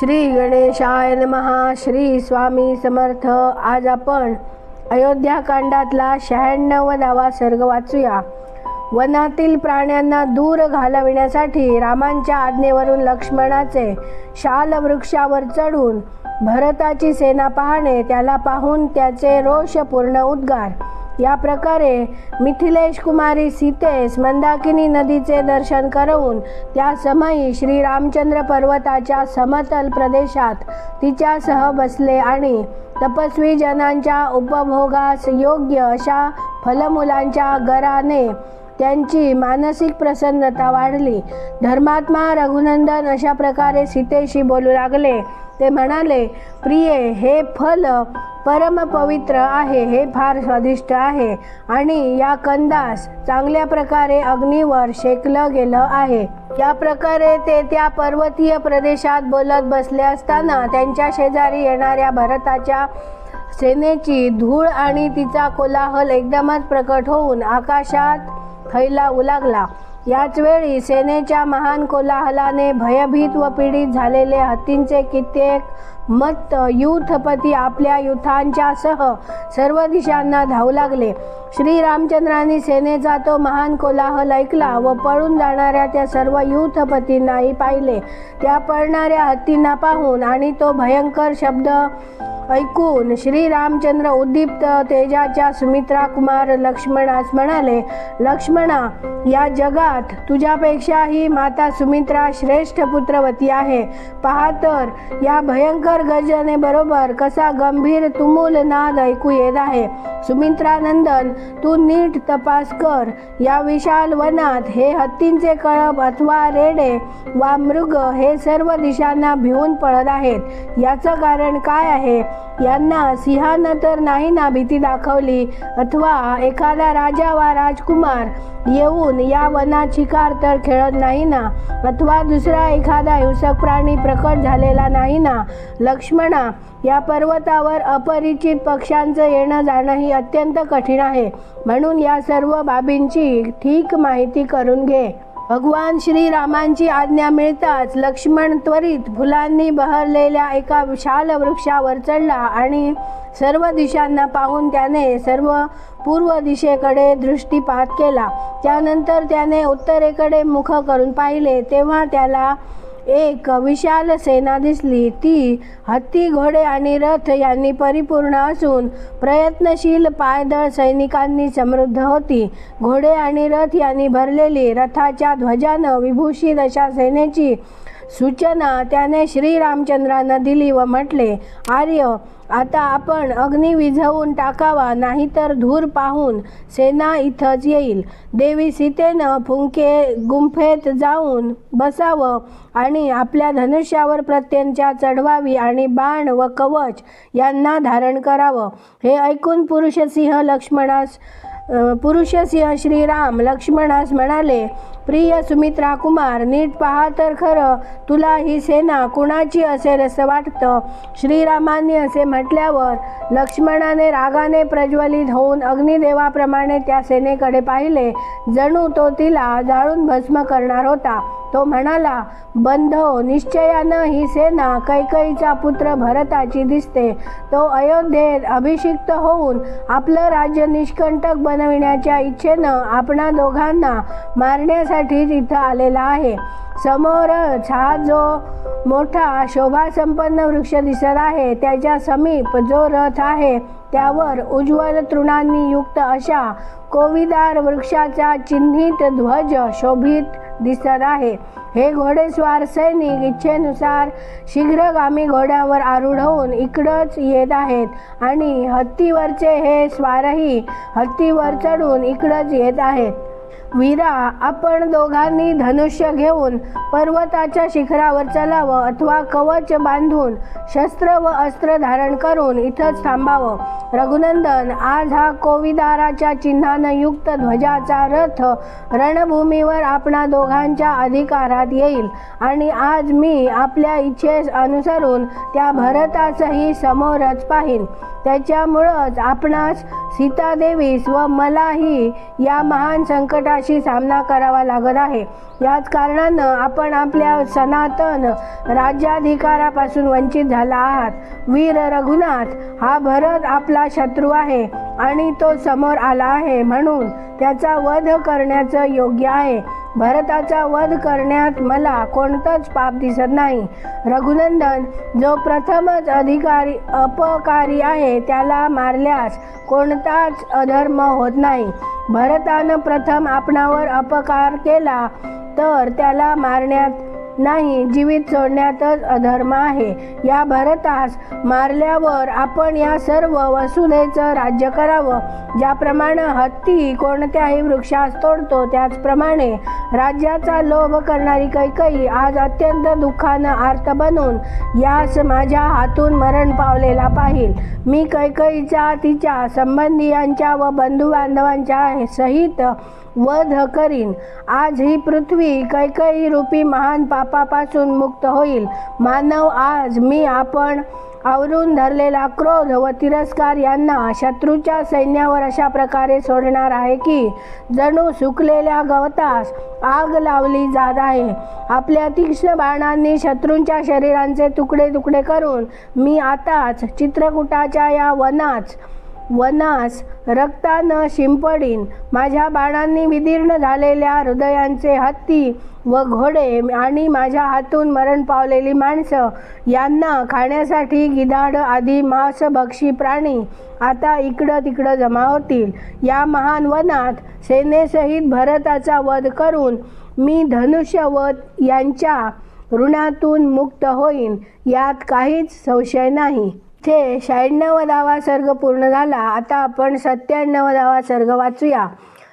श्री गणेशाय नमहा श्री स्वामी समर्थ. आज आपण अयोध्याकांडातला शहाण्णवदावा सर्ग वाचूया. वनातील प्राण्यांना दूर घालविण्यासाठी रामांच्या आज्ञेवरून लक्ष्मणाचे शाल वृक्षावर चढून भरताची सेना पाहणे त्याला पाहून त्याचे रोषपूर्ण उद्गार. या प्रकारे मिथिलेश कुमारी सीतेस मंदाकिनी नदीचे दर्शन करवून त्या समयी श्री रामचंद्र पर्वताच्या समतल प्रदेशात तिच्यासह बसले आणि तपस्वी जनांच्या उपभोगास योग्य अशा फलमुलांच्या गराने त्यांची मानसिक प्रसन्नता वाढली. धर्मात्मा रघुनंदन अशा प्रकारे सीतेशी बोलू लागले. ते म्हणाले प्रिये हे फल परम पवित्र आहे हे फार स्वादिष्ट आहे आणि या कंदास चांगल्या प्रकारे अग्नीवर शेकलं गेलं आहे. या प्रकारे ते त्या पर्वतीय प्रदेशात बोलत बसले असताना त्यांच्या शेजारी येणाऱ्या भरताच्या सेनेची धूळ आणि तिचा कोलाहल एकदमच प्रकट होऊन आकाशात फैलावू लागला याच वेळी सेनेच्या महान कोलाहलाने भयभीत व पीडित झालेले हत्तींचे कित्येक मत्त युथपती आपल्या युथांच्या सह सर्व दिशांना धावू लागले. श्रीरामचंद्रांनी सेनेचा तो महान कोलाहल ऐकला व पळून जाणाऱ्या त्या सर्व युथपतींनाही पाहिले. त्या पळणाऱ्या हत्तींना पाहून आणि तो भयंकर शब्द ऐकून श्रीरामचंद्र उद्दीप्त तेजाच्या सुमित्रा कुमार लक्ष्मणास म्हणाले लक्ष्मणा या जगात तुझ्यापेक्षाही माता सुमित्रा श्रेष्ठ पुत्रवती आहे. पहा तर या भयंकर गर्जने बरोबर कसा गंभीर तुमूल नाद ऐकू येत आहे. सुमित्रानंदन तू नीट तपास कर. या विशाल वनात हे हत्तींचे कळप अथवा रेडे वा मृग हे सर्व दिशांना भिवून पळत आहेत. याचं कारण काय आहे? यांना सिंहानं तर नाही ना भीती दाखवली अथवा एखादा राजा वा राजकुमार येऊन या वनात शिकार तर खेळत नाही ना? अथवा दुसरा एखादा हिंसक प्राणी प्रकट झालेला नाही ना? लक्ष्मणा या पर्वतावर अपरिचित पक्ष्यांचं येणं जाणं ही अत्यंत कठीण आहे. म्हणून या सर्व बाबींची ठीक माहिती करून घे. भगवान श्रीरामांची आज्ञा मिळताच लक्ष्मण त्वरित फुलांनी बहरलेल्या एका विशाल वृक्षावर चढला आणि सर्व दिशांना पाहून त्याने सर्व पूर्व दिशेकडे दृष्टीपात केला. त्यानंतर त्याने उत्तरेकडे मुख करून पाहिले. तेव्हा त्याला एक विशाल सेना दिसली. ती हत्ती घोडे आणि रथ यांनी परिपूर्ण असून प्रयत्नशील पायदळ सैनिकांनी समृद्ध होती. घोडे आणि रथ यांनी भरलेली रथाच्या ध्वजानं विभूषित अशा सेनेची सूचना त्याने श्रीरामचंद्रांना दिली व म्हटले आर्य आता आपण अग्नी विझवून टाकावा नाहीतर धूर पाहून सेना इथंच येईल. देवी सीतेनं फुंके गुंफेत जाऊन बसावं आणि आपल्या धनुष्यावर प्रत्यंच्या चढवावी आणि बाण व कवच यांना धारण करावं. हे ऐकून पुरुषसिंह लक्ष्मणास पुरुषसिंह श्रीराम लक्ष्मणास म्हणाले प्रिय सुमित्रा कुमार नीट पहा तर खरं तुला ही सेना कुणाची असेल असं वाटतं? श्रीरामांनी असे म्हटल्यावर लक्ष्मणाने रागाने प्रज्वलित होऊन अग्निदेवाप्रमाणे त्या सेनेकडे पाहिले. जणू तो तिला जाळून भस्म करणार होता. तो म्हणाला बंधो हो, निश्चयानं ही सेना कैकईचा पुत्र भरताची दिसते. तो अयोध्येत अभिषिक्त होऊन आपलं राज्य निष्कंटक बनविण्याच्या इच्छेनं आपणा दोघांना मारण्यासाठी तिथं आलेला आहे. समोरच हा जो मोठा शोभासंपन्न वृक्ष दिसत आहे त्याच्या समीप जो रथ आहे त्यावर उज्ज्वल तृणांनी युक्त अशा कोविदार वृक्षाचा चिन्हित ध्वज शोभित दिसत आहे. हे घोडेस्वार सैनिक इच्छेनुसार शीघ्रगामी घोड्यावर आरूढ होऊन इकडंच येत आहेत आणि हत्तीवरचे हे स्वारही हत्तीवर चढून इकडंच येत आहेत. वीरा आपण दोघांनी धनुष्य घेऊन पर्वताच्या शिखरावर चलावं अथवा कवच बांधून शस्त्र व अस्त्र धारण करून इथंच थांबावं. रघुनंदन आज हा कोविदाराच्या चिन्हानं युक्त ध्वजाचा रथ रणभूमीवर आपणा दोघांच्या अधिकारात येईल. आणि आज मी आपल्या इच्छेस अनुसरून त्या भरतासही समोरच पाहीन. त्याच्यामुळंच आपणास सीतादेवीस व मलाही या महान संकटात संकटाशी सामना करावा लागत आहे. याच कारणानं आपण आपल्या सनातन राज्याधिकारापासून वंचित झाला आहात. वीर रघुनाथ हा भरत आपला शत्रू आहे आणि तो समोर आला आहे म्हणून त्याचा वध करण्याचं योग्य आहे. भरताचा वध करण्यात मला कोणतंच पाप दिसत नाही. रघुनंदन जो प्रथमच अधिकारी अपकारी आहे त्याला मारल्यास कोणताच अधर्म होत नाही. भरतानं प्रथम आपणावर अपकार केला तर त्याला मारण्यात नाही जीवित सोडण्यातच अधर्म आहे. या भरतास मारल्यावर आपण या सर्व वसुधेचं राज्य करावं. ज्याप्रमाणे हत्ती कोणत्याही वृक्षास तोडतो त्याचप्रमाणे राज्याचा लोभ करणारी कैकई आज अत्यंत दुःखानं आर्त बनून यास माझ्या हातून मरण पावलेला पाहिल. मी कैकईचा तिच्या संबंधियांच्या व बंधुबांधवांच्या सहित वध करीन. आज ही पृथ्वी कैकई रूपी महान पापापासून मुक्त होईल. मानव आज मी आपण आवरून धरलेला क्रोध व तिरस्कार यांना शत्रूच्या सैन्यावर अशा प्रकारे सोडणार आहे की जणू सुकलेल्या गवतास आग लावली जात आहे. आपल्या तीक्ष्ण बाणांनी शत्रूंच्या शरीरांचे तुकडे तुकडे करून मी आताच चित्रकूटाच्या या वनाच वनास रक्तानं शिंपडीन माझ्या बाणांनी विदीर्ण झालेल्या हृदयांचे हत्ती व घोडे आणि माझ्या हातून मरण पावलेली माणसं यांना खाण्यासाठी गिधाड आदी मांसभक्षी प्राणी आता इकडं तिकडं जमा होतील. या महान वनात सेनेसहित भरताचा वध करून मी धनुष्यवध यांच्या ऋणातून मुक्त होईन. यात काहीच संशय नाही. ते शहाण्णवदावा सर्ग पूर्ण झाला. आता आपण सत्त्याण्णवदावा सर्ग वाचूया.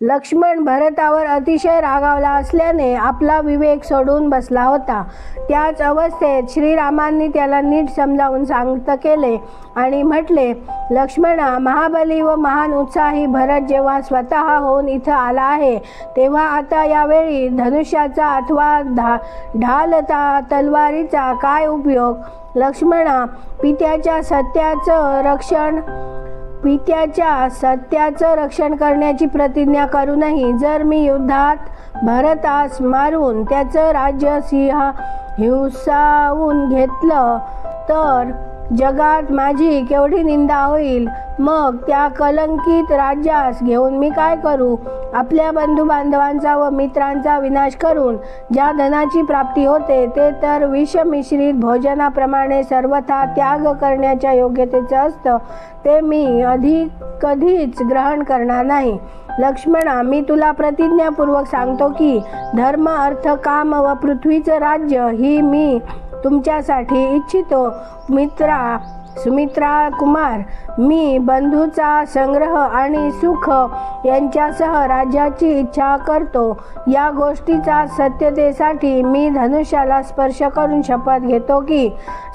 लक्ष्मण भरतावर अतिशय रागावला असल्याने आपला विवेक सोडून बसला होता. त्याच अवस्थेत श्रीरामांनी त्याला नीट समजावून सांगत केले आणि म्हटले लक्ष्मणा महाबली व महान उत्साही भरत जेव्हा स्वतः होऊन इथं आला आहे तेव्हा आता यावेळी धनुष्याचा अथवा ढा ढालता तलवारीचा काय उपयोग? लक्ष्मणा पित्याच्या सत्याचं रक्षण पित्याच्या सत्याचं रक्षण करण्याची प्रतिज्ञा करूनही जर मी युद्धात भरतास मारून त्याचं राज्य सिंह हिंसावून घेतलं तर जगात माझी केवढी निंदा होईल? मग त्या कलंकित राज्यास घेऊन मी काय करू? आपल्या बंधुबांधवांचा व मित्रांचा विनाश करून ज्या धनाची प्राप्ती होते ते तर विषमिश्रित भोजनाप्रमाणे सर्वथा त्याग करण्याच्या योग्यतेचं असतं. ते मी अधिक कधीच ग्रहण करणार नाही. लक्ष्मणा मी तुला प्रतिज्ञापूर्वक सांगतो की धर्म अर्थ काम व पृथ्वीचं राज्य ही मी तुमच्यासाठी इच्छितो. मित्रा सुमित्रा कुमार मी बंधूचा संग्रह आणि सुख यांच्यासह राज्याची इच्छा करतो. या गोष्टीचा सत्यतेसाठी मी धनुष्याला स्पर्श करून शपथ घेतो की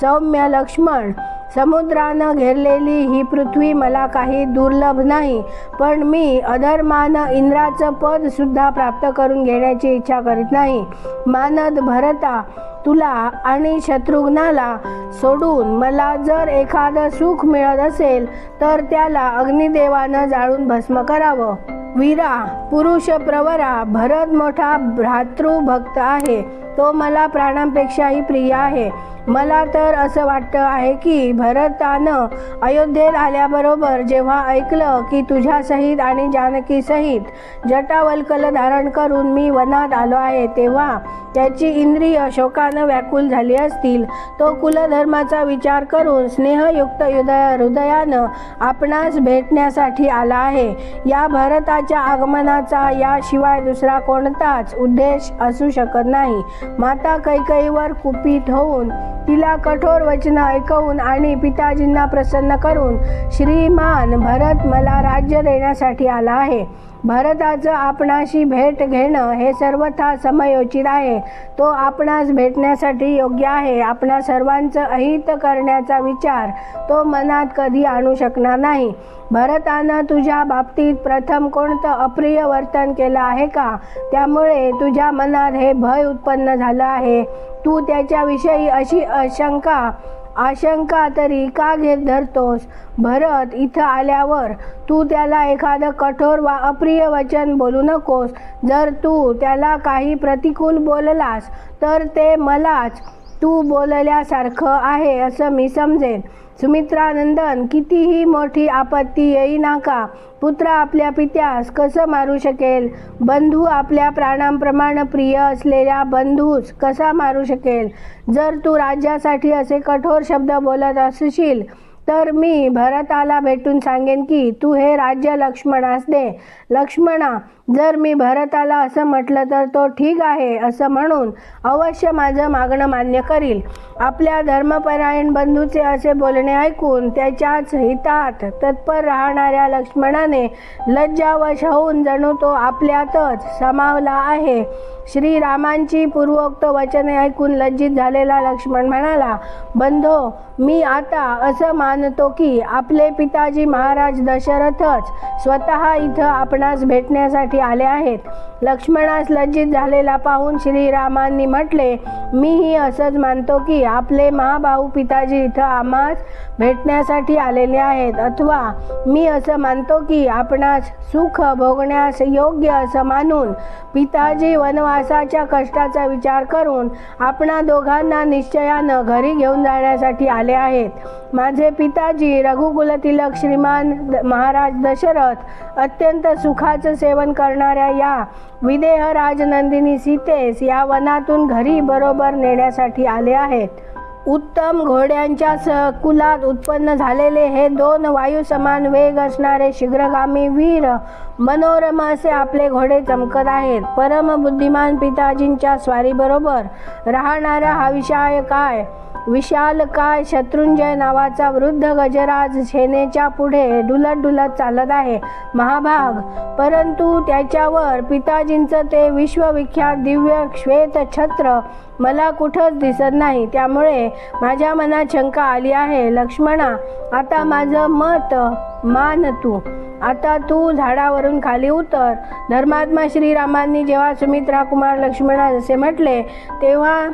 सौम्य लक्ष्मण समुद्रानं घेरलेली ही पृथ्वी मला काही दुर्लभ नाही पण मी अधर्मानं इंद्राचं पद सुद्धा प्राप्त करून घेण्याची इच्छा करीत नाही. मानद भरता तुला आणि शत्रुघ्नाला सोडून मला जर एखादं सुख मिळत असेल तर त्याला अग्निदेवानं जाळून भस्म करावं. वीरा पुरुष प्रवरा भरत मोठा भ्रातृभक्त आहे. तो मला प्राणांपेक्षाही प्रिय आहे. मला तर असं वाटतं आहे की भरतानं अयोध्येत आल्याबरोबर जेव्हा ऐकलं की तुझ्यासहित आणि जानकीसहित जटावल्कल धारण करून मी वनात आलो आहे तेव्हा त्याची इंद्रिय शोकानं व्याकुल झाली असतील. तो कुलधर्माचा विचार करून स्नेहयुक्त हृदय हृदयानं आपणास भेटण्यासाठी आला आहे. या भरताच्या आगमनाचा याशिवाय दुसरा कोणताच उद्देश असू शकत नाही. माता कैकईवर कुपित होऊन तिला कठोर वचन ऐकवून आणि पिताजींना प्रसन्न करून श्रीमान भरत मला राज्य देण्यासाठी आला आहे. भरताचं आपणाशी भेट घेणं हे सर्वथा समयोचित आहे. तो आपणास भेटण्यासाठी योग्य आहे. आपणा सर्वांचं अहित करण्याचा विचार तो मनात कधी आणू शकणार नाही. भरतानं तुझ्या बाबतीत प्रथम कोणतं अप्रिय वर्तन केलं आहे का? त्यामुळे तुझ्या मनात हे भय उत्पन्न झालं आहे. तू त्याच्याविषयी अशी शंका आशंका तरी का घेत धरतोस? भरत इथं आल्यावर तू त्याला एखादं कठोर वा अप्रिय वचन बोलू नकोस. जर तू त्याला काही प्रतिकूल बोललास तर ते मलाच तू बोलल्यासारखं आहे असं मी समजेन. सुमित्रानंदन कितीही मोठी आपत्ती येईना का पुत्र आपल्या पित्यास कसं मारू शकेल? बंधू आपल्या प्राणांप्रमाणे प्रिय असलेल्या बंधूस कसा मारू शकेल? जर तू राज्यासाठी असे कठोर शब्द बोलत असशील तर मी भरताला भेटून सांगेन की तू हे राज्य लक्ष्मणास दे. लक्ष्मणा जर मी भरताला असं म्हटलं तर तो ठीक आहे असं म्हणून अवश्य माझं मागणं मान्य करील. आपल्या धर्मपरायण बंधूचे असे बोलणे ऐकून त्याच्याच हितात तत्पर राहणाऱ्या लक्ष्मणाने लज्जावश होऊन जणू तो आपल्यातच समावला आहे. श्रीरामांची पूर्वोक्त वचने ऐकून लज्जित झालेला लक्ष्मण म्हणाला बंधो मी आता असं मा मानतो की आपले पिताजी महाराज दशरथच स्वतः इथं आपणास भेटण्यासाठी आले आहेत. लक्ष्मणास लज्जित झालेला पाहून श्रीरामांनी म्हटले मीही असंच मानतो की आपले महाभाऊ पिताजी इथं आम्हास भेटण्यासाठी आलेले आहेत. अथवा मी असं मानतो की आपणास सुख भोगण्यास योग्य असं मानून पिताजी वनवासाच्या कष्टाचा विचार करून आपणा दोघांना निश्चयानं घरी घेऊन जाण्यासाठी आले आहेत. माझे पिताजी रघुकुलतिलक श्रीमान द- महाराज दशरथ अत्यंत सुखाचं सेवन करणाऱ्या या विदेह राजनंदिनी सीतेस या वनातून घरी बरोबर नेण्यासाठी आले आहेत. उत्तम घोड्यांच्या स- कुलात उत्पन्न झालेले हे दोन वायू समान वेग असणारे शीघ्रगामी वीर मनोरम असे आपले घोडे चमकत आहेत. परम बुद्धिमान पिताजींच्या स्वारीबरोबर राहणारा हा विषय काय? विशाल काय? शत्रुंजय नावाचा वृद्ध गजराज सेनेच्या पुढे डुलत डुलत चालत आहे. महाभाग. परंतु त्याच्यावर पिताजींचं ते विश्वविख्यात दिव्य श्वेत छत्र मला कुठंच दिसत नाही. त्यामुळे माझ्या मनात शंका आली आहे. लक्ष्मणा आता माझं मत मान तू. आता तू झाडावरून खाली उतर. धर्मात्मा श्रीरामांनी जेव्हा सुमित्रा कुमार लक्ष्मणा जसे म्हटले तेव्हा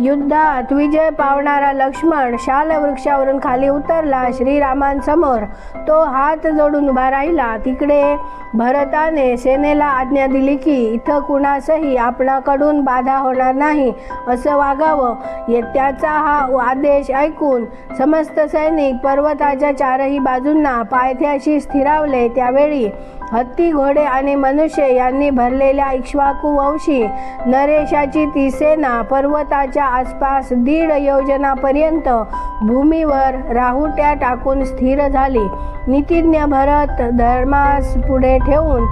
युद्धात विजय पावणारा लक्ष्मण शाल वृक्षावरून खाली उतरला श्रीरामांसमोर. तो हात जोडून उभा राहिला. तिकडे भरताने सेनेला आज्ञा दिली की इथं कुणासही आपणाकडून बाधा होणार नाही असं वागावं. ये- त्याचा हा आदेश ऐकून समस्त सैनिक पर्वताच्या चारही बाजूंना पायथ्याशी स्थिरावले. त्यावेळी हत्ती घोडे आणि मनुष्य यांनी भरलेल्या इक्ष्वाकू वंशी नरेशाची ती सेना पर्वताच्या आसपास दीड योजनापर्यंत भूमीवर राहुट्या टाकून स्थिर झाली. नितिज्ञ भरत धर्मास पुढे ठेवून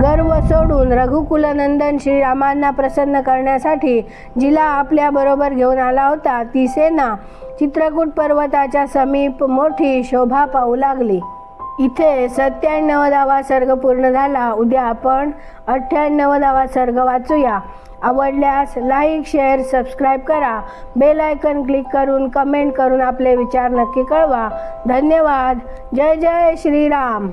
गर्व सोडून रघुकुलनंदन श्रीरामांना प्रसन्न करण्यासाठी जिला आपल्या बरोबर घेऊन आला होता. ती सेना चित्रकूट पर्वताच्या समीप मोठी शोभा पाहू लागली. इथे सत्त्याण्णवदावा सर्ग पूर्ण झाला. उद्या आपण अठ्ठ्याण्णवदावा सर्ग वाचूया. आवडल्यास लाईक शेअर सबस्क्राईब करा. बेल आयकन क्लिक करून कमेंट करून आपले विचार नक्की कळवा. धन्यवाद. जय जय श्रीराम.